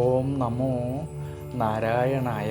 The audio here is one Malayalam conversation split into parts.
ഓം നമോ നാരായണായ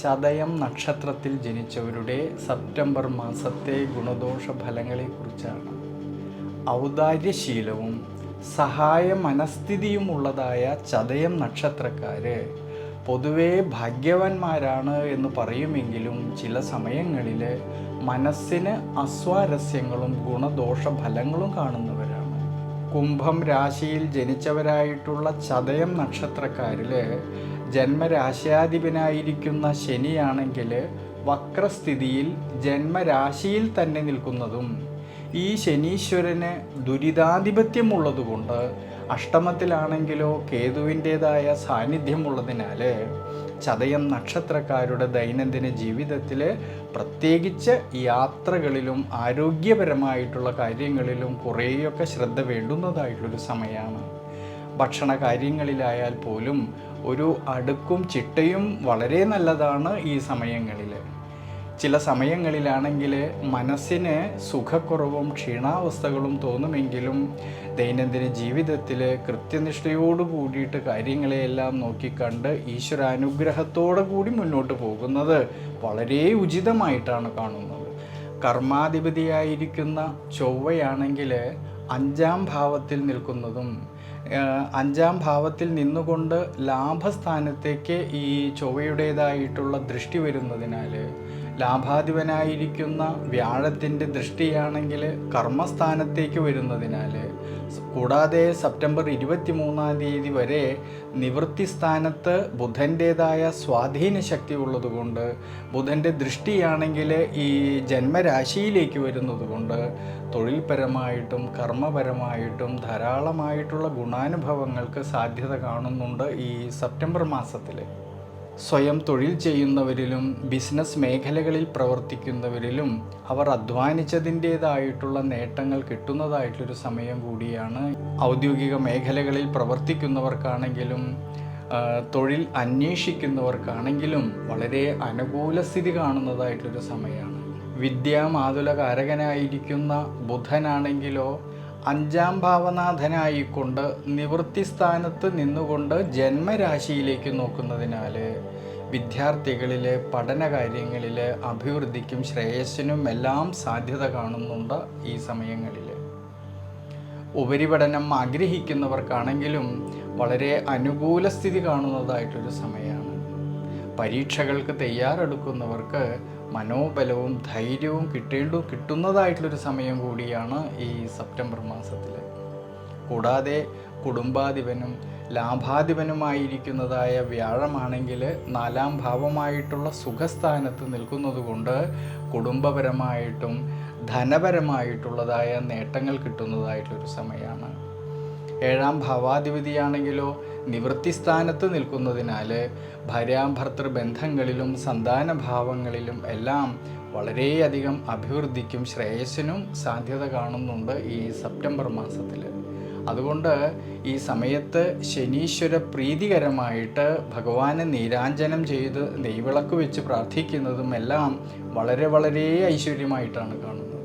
ചതയം നക്ഷത്രത്തിൽ ജനിച്ചവരുടെ സെപ്റ്റംബർ മാസത്തെ ഗുണദോഷ ഫലങ്ങളെക്കുറിച്ചാണ് ഔദാര്യശീലവും സഹായ മനസ്ഥിതിയുമുള്ളതായ ചതയം നക്ഷത്രക്കാർ പൊതുവേ ഭാഗ്യവാന്മാരാണ് എന്ന് പറയുമെങ്കിലും ചില സമയങ്ങളിൽ മനസ്സിന് അസ്വാരസ്യങ്ങളും ഗുണദോഷ ഫലങ്ങളും കാണുന്നവരാണ്. കുംഭം രാശിയിൽ ജനിച്ചവരായിട്ടുള്ള ചതയം നക്ഷത്രക്കാരിൽ ജന്മരാശ്യാധിപനായിരിക്കുന്ന ശനിയാണെങ്കിൽ വക്രസ്ഥിതിയിൽ ജന്മരാശിയിൽ തന്നെ നിൽക്കുന്നതും ഈ ശനീശ്വരന് ദുരിതാധിപത്യമുള്ളതുകൊണ്ട് അഷ്ടമത്തിലാണെങ്കിലോ കേതുവിന്റേതായ സാന്നിധ്യമുള്ളതിനാൽ ചതയം നക്ഷത്രക്കാരുടെ ദൈനംദിന ജീവിതത്തിൽ പ്രത്യേകിച്ച് യാത്രകളിലും ആരോഗ്യപരമായിട്ടുള്ള കാര്യങ്ങളിലും കുറേയൊക്കെ ശ്രദ്ധ വേണ്ടുന്നതായിട്ടുള്ളൊരു സമയമാണ്. ഭക്ഷണ കാര്യങ്ങളിലായാൽ പോലും ഒരു അടുക്കും ചിട്ടയും വളരെ നല്ലതാണ് ഈ സമയങ്ങളിൽ ചില സമയങ്ങളിലാണെങ്കിൽ മനസ്സിന് സുഖക്കുറവും ക്ഷീണാവസ്ഥകളും തോന്നുമെങ്കിലും ദൈനംദിന ജീവിതത്തിൽ കൃത്യനിഷ്ഠയോട് കൂടിയിട്ട് കാര്യങ്ങളെയെല്ലാം നോക്കിക്കണ്ട് ഈശ്വരാനുഗ്രഹത്തോടു കൂടി മുന്നോട്ട് പോകുന്നത് വളരെ ഉചിതമായിട്ടാണ് കാണുന്നത്. കർമാധിപതിയായിരിക്കുന്ന ചൊവ്വയാണെങ്കിൽ അഞ്ചാം ഭാവത്തിൽ നിൽക്കുന്നതും അഞ്ചാം ഭാവത്തിൽ നിന്നുകൊണ്ട് ലാഭസ്ഥാനത്തേക്ക് ഈ ചൊവ്വയുടേതായിട്ടുള്ള ദൃഷ്ടി വരുന്നതിനാൽ ലാഭാധിപനായിരിക്കുന്ന വ്യാഴത്തിന്റെ ദൃഷ്ടിയാണെങ്കിൽ കർമ്മസ്ഥാനത്തേക്ക് വരുന്നതിനാൽ കൂടാതെ സെപ്റ്റംബർ ഇരുപത്തി മൂന്നാം തീയതി വരെ നിവൃത്തി സ്ഥാനത്ത് ബുധന്റേതായ സ്വാധീന ശക്തി ഉള്ളതുകൊണ്ട് ബുധന്റെ ദൃഷ്ടിയാണെങ്കിൽ ഈ ജന്മരാശിയിലേക്ക് വരുന്നതുകൊണ്ട് തൊഴിൽപരമായിട്ടും കർമ്മപരമായിട്ടും ധാരാളമായിട്ടുള്ള ഗുണാനുഭവങ്ങൾക്ക് സാധ്യത കാണുന്നുണ്ട് ഈ സെപ്റ്റംബർ മാസത്തിൽ. സ്വയം തൊഴിൽ ചെയ്യുന്നവരിലും ബിസിനസ് മേഖലകളിൽ പ്രവർത്തിക്കുന്നവരിലും അവർ അധ്വാനിച്ചതിന്റേതായിട്ടുള്ള നേട്ടങ്ങൾ കിട്ടുന്നതായിട്ടൊരു സമയം കൂടിയാണ് ഔദ്യോഗിക മേഖലകളിൽ പ്രവർത്തിക്കുന്നവർക്കാണെങ്കിലും തൊഴിൽ അന്വേഷിക്കുന്നവർക്കാണെങ്കിലും വളരെ അനുകൂല സ്ഥിതി കാണുന്നതായിട്ടൊരു സമയമാണ്. വിദ്യാമാതുലകാരകനായിരിക്കുന്ന ബുധനാണെങ്കിലോ അഞ്ചാം ഭാവനാഥനായിക്കൊണ്ട് നിവൃത്തി സ്ഥാനത്ത് നിന്നുകൊണ്ട് ജന്മരാശിയിലേക്ക് നോക്കുന്നതിനാൽ വിദ്യാർത്ഥികളിലെ പഠന കാര്യങ്ങളിൽ അഭിവൃദ്ധിക്കും ശ്രേയസ്സിനും എല്ലാം സാധ്യത കാണുന്നുണ്ട് ഈ സമയങ്ങളിൽ ഉപരിപഠനം ആഗ്രഹിക്കുന്നവർക്കാണെങ്കിലും വളരെ അനുകൂല സ്ഥിതി കാണുന്നതായിട്ടൊരു സമയമാണ് പരീക്ഷകൾക്ക് തയ്യാറെടുക്കുന്നവർക്ക് മനോബലവും ധൈര്യവും കിട്ടേണ്ട കിട്ടുന്നതായിട്ടുള്ളൊരു സമയം കൂടിയാണ് ഈ സെപ്റ്റംബർ മാസത്തിൽ കൂടാതെ കുടുംബാധിപനും ലാഭാധിപനുമായിരിക്കുന്നതായ വ്യാഴമാണെങ്കിൽ നാലാം ഭാവമായിട്ടുള്ള സുഖസ്ഥാനത്ത് നിൽക്കുന്നതുകൊണ്ട് കുടുംബപരമായിട്ടും ധനപരമായിട്ടുള്ളതായ നേട്ടങ്ങൾ കിട്ടുന്നതായിട്ടുള്ളൊരു സമയമാണ് ഏഴാം ഭാവാധിപതിയാണെങ്കിലോ നിവൃത്തി സ്ഥാനത്ത് നിൽക്കുന്നതിനാൽ ഭര്യാഭർത്തൃ ബന്ധങ്ങളിലും സന്താന ഭാവങ്ങളിലും എല്ലാം വളരെയധികം അഭിവൃദ്ധിക്കും ശ്രേയസ്സിനും സാധ്യത കാണുന്നുണ്ട് ഈ സെപ്റ്റംബർ മാസത്തിൽ. അതുകൊണ്ട് ഈ സമയത്ത് ശനീശ്വര പ്രീതികരമായിട്ട് ഭഗവാനെ നീരാഞ്ജനം ചെയ്ത് നെയ്വിളക്ക് വെച്ച് പ്രാർത്ഥിക്കുന്നതും എല്ലാം വളരെ വളരെ ഐശ്വര്യമായിട്ടാണ് കാണുന്നത്.